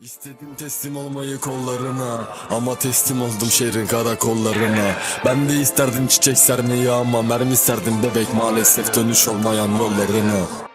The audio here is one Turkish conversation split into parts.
İstedim teslim olmayı kollarına Ama teslim oldum şehrin karakollarına. Ben de isterdim çiçek sermeyi ama Mermi serdim bebek maalesef dönüş olmayan yollarına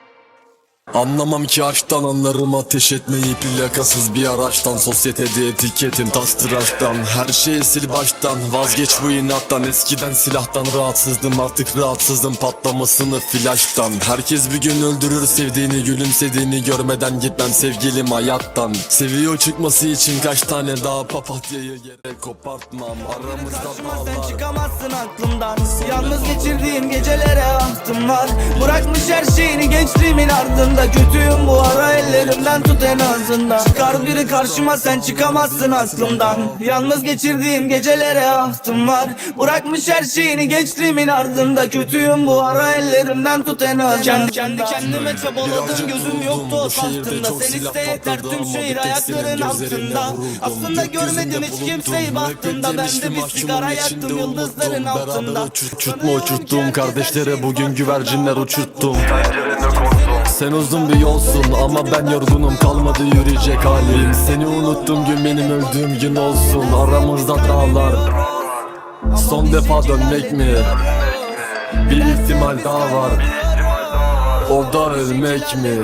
Anlamam ki aşktan anlarım ateş etmeyi. Plakasız bir araçtan Sosyetede etiketin tas tıraştan. Her şeyi sil baştan vazgeç bu inattan. Eskiden silahtan rahatsızdım artık rahatsızım patlamasını flaştan. Herkes bir gün öldürür sevdiğini gülümsediğini görmeden gitmem sevgilim hayattan. Seviyor çıkması için kaç tane daha papatyayı yere kopartmam. Aramızda Karşıma çıkamazsın aklımdan Yalnız geçirdiğim gecelere ahtım var. Bırakmış her şeyini gençliğimin ardında. Kötüyüm bu ara ellerimden tut en azından. Çıkar biri karşıma sen çıkamazsın aklımdan. Yalnız geçirdiğim gecelere ahtım var. Bırakmış her şeyini gençliğimin ardında. Kötüyüm bu ara ellerimden tut en azından. Kendi, kendi kendime çabaladım gözüm yoktu o tahtında Sen iste yeter tüm şehir ayakların altında. Aslında görmedim hiç kimseyi baktığında Ben de bir sigara yaktım yıldızların altında. Uçurtma uçurttum kardeşlere bugün güvercinler uçurttum Sen uzun bir yolsun ama ben yorgunum. Kalmadı yürüyecek halim. Seni unuttum gün benim öldüğüm gün olsun. Aramızda dağlar. Son defa dönmek mi? Bir ihtimal daha var. O da ölmek mi?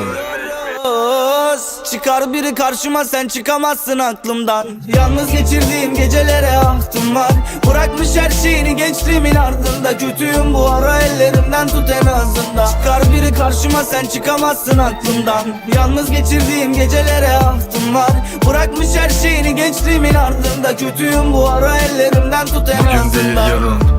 Çıkar biri karşıma sen çıkamazsın aklımdan. Yalnız geçirdiğim gecelere ahtım gençliğimin ardında Kötüyüm bu ara ellerimden tut en azından. Çıkar biri karşıma sen çıkamazsın aklımdan. Yalnız geçirdiğim gecelere ahtım var. Bırakmış her şeyini gençliğimin ardında. Kötüyüm bu ara ellerimden tut en Bugün değil azından. yarın,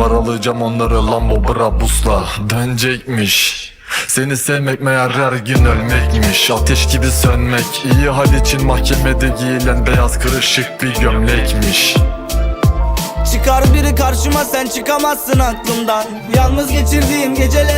var Alacağım onları Lambo Brabus'la Dönecekmiş. Seni sevmek meğer her gün ölmekmiş. Ateş gibi sönmek iyi hal için mahkemede giyilen beyaz kırışık bir gömlekmiş. Çıkar biri karşıma sen çıkamazsın aklımdan. Yalnız geçirdiğim Bırakmış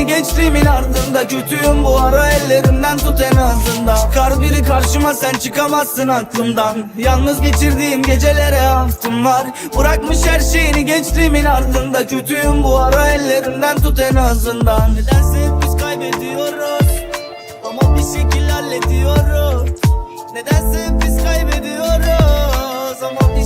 Yeni gençliğimin ardında Kötüyüm bu ara ellerimden tut en azından. Çıkar biri karşıma sen çıkamazsın aklımdan. Yalnız geçirdiğim gecelere aftım var. Bırakmış her şeyini gençliğimin ardında. Kötüyüm bu ara ellerimden tut en azından. Nedense hep biz kaybediyoruz. Ama bir şekil hallediyoruz. Nedense hep biz kaybediyoruz. Ama bir